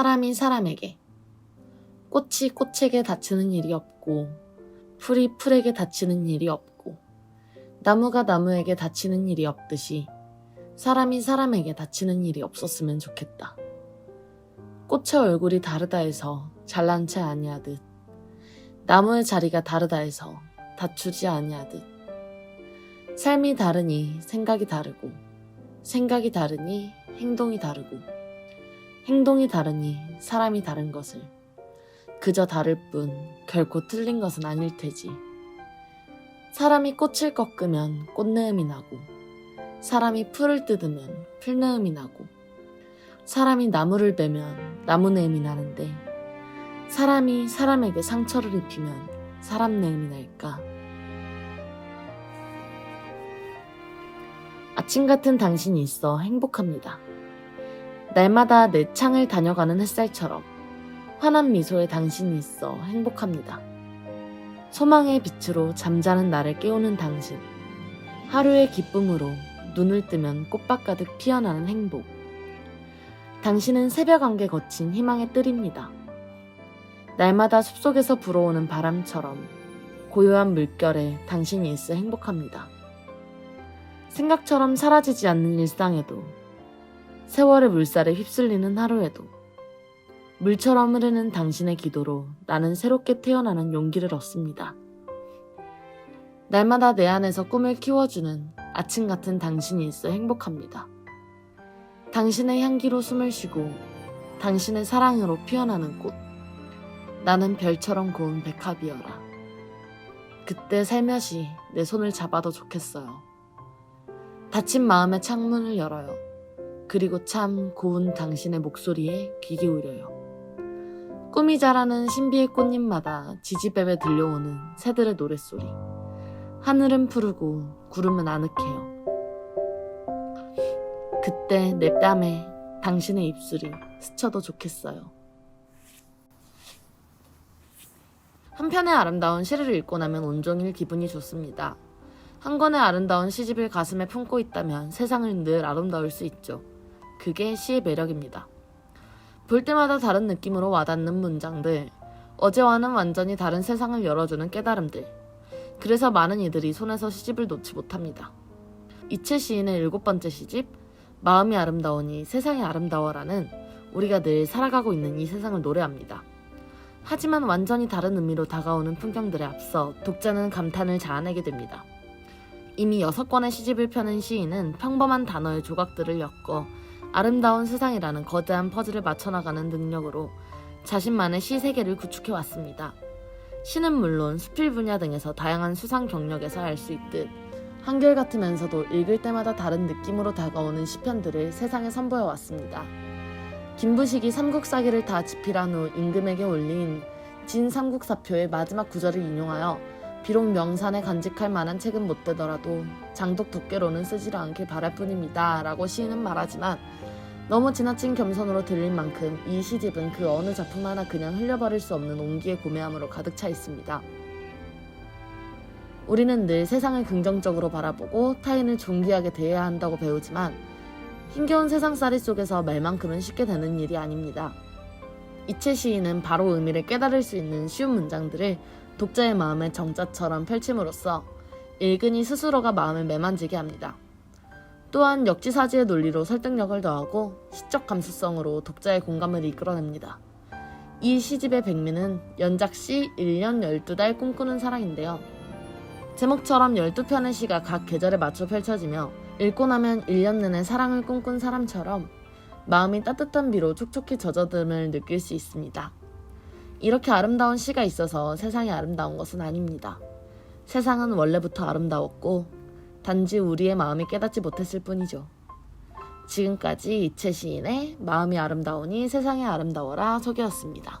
사람이 사람에게 꽃이 꽃에게 다치는 일이 없고 풀이 풀에게 다치는 일이 없고 나무가 나무에게 다치는 일이 없듯이 사람이 사람에게 다치는 일이 없었으면 좋겠다. 꽃의 얼굴이 다르다 해서 잘난 체 아니하듯 나무의 자리가 다르다 해서 다투지 아니하듯 삶이 다르니 생각이 다르고 생각이 다르니 행동이 다르고 행동이 다르니 사람이 다른 것을 그저 다를 뿐 결코 틀린 것은 아닐 테지. 사람이 꽃을 꺾으면 꽃내음이 나고 사람이 풀을 뜯으면 풀내음이 나고 사람이 나무를 베면 나무내음이 나는데 사람이 사람에게 상처를 입히면 사람 내음이 날까? 아침 같은 당신이 있어 행복합니다. 날마다 내 창을 다녀가는 햇살처럼 환한 미소의 당신이 있어 행복합니다. 소망의 빛으로 잠자는 나를 깨우는 당신. 하루의 기쁨으로 눈을 뜨면 꽃밭 가득 피어나는 행복. 당신은 새벽 안개 거친 희망의 뜰입니다. 날마다 숲속에서 불어오는 바람처럼 고요한 물결에 당신이 있어 행복합니다. 생각처럼 사라지지 않는 일상에도 세월의 물살에 휩쓸리는 하루에도 물처럼 흐르는 당신의 기도로 나는 새롭게 태어나는 용기를 얻습니다. 날마다 내 안에서 꿈을 키워주는 아침 같은 당신이 있어 행복합니다. 당신의 향기로 숨을 쉬고 당신의 사랑으로 피어나는 꽃. 나는 별처럼 고운 백합이여라. 그때 살며시 내 손을 잡아도 좋겠어요. 닫힌 마음의 창문을 열어요. 그리고 참 고운 당신의 목소리에 귀 기울여요. 꿈이 자라는 신비의 꽃잎마다 지지배에 들려오는 새들의 노랫소리. 하늘은 푸르고 구름은 아늑해요. 그때 내 뺨에 당신의 입술이 스쳐도 좋겠어요. 한 편의 아름다운 시를 읽고 나면 온종일 기분이 좋습니다. 한 권의 아름다운 시집을 가슴에 품고 있다면 세상은 늘 아름다울 수 있죠. 그게 시의 매력입니다. 볼 때마다 다른 느낌으로 와닿는 문장들, 어제와는 완전히 다른 세상을 열어주는 깨달음들. 그래서 많은 이들이 손에서 시집을 놓지 못합니다. 이채 시인의 일곱 번째 시집, 마음이 아름다우니 세상이 아름다워라는 우리가 늘 살아가고 있는 이 세상을 노래합니다. 하지만 완전히 다른 의미로 다가오는 풍경들에 앞서 독자는 감탄을 자아내게 됩니다. 이미 여섯 권의 시집을 펴는 시인은 평범한 단어의 조각들을 엮어 아름다운 세상이라는 거대한 퍼즐을 맞춰나가는 능력으로 자신만의 시 세계를 구축해 왔습니다. 시는 물론 수필 분야 등에서 다양한 수상 경력에서 알 수 있듯 한결 같으면서도 읽을 때마다 다른 느낌으로 다가오는 시편들을 세상에 선보여 왔습니다. 김부식이 삼국사기를 다 집필한 후 임금에게 올린 진 삼국사표의 마지막 구절을 인용하여 비록 명산에 간직할 만한 책은 못 되더라도 장독 덮개로는 쓰지를 않길 바랄 뿐입니다. 라고 시인은 말하지만 너무 지나친 겸손으로 들릴 만큼 이 시집은 그 어느 작품 하나 그냥 흘려버릴 수 없는 온기의 고매함으로 가득 차 있습니다. 우리는 늘 세상을 긍정적으로 바라보고 타인을 존귀하게 대해야 한다고 배우지만 힘겨운 세상살이 속에서 말만큼은 쉽게 되는 일이 아닙니다. 이채 시인은 바로 의미를 깨달을 수 있는 쉬운 문장들을 독자의 마음에 정자처럼 펼침으로써 읽은이 스스로가 마음을 매만지게 합니다. 또한 역지사지의 논리로 설득력을 더하고 시적 감수성으로 독자의 공감을 이끌어냅니다. 이 시집의 백미는 연작시 1년 12달 꿈꾸는 사랑인데요. 제목처럼 12편의 시가 각 계절에 맞춰 펼쳐지며 읽고 나면 1년 내내 사랑을 꿈꾼 사람처럼 마음이 따뜻한 비로 촉촉히 젖어듦을 느낄 수 있습니다. 이렇게 아름다운 시가 있어서 세상이 아름다운 것은 아닙니다. 세상은 원래부터 아름다웠고 단지 우리의 마음이 깨닫지 못했을 뿐이죠. 지금까지 이채 시인의 마음이 아름다우니 세상이 아름다워라 소개였습니다.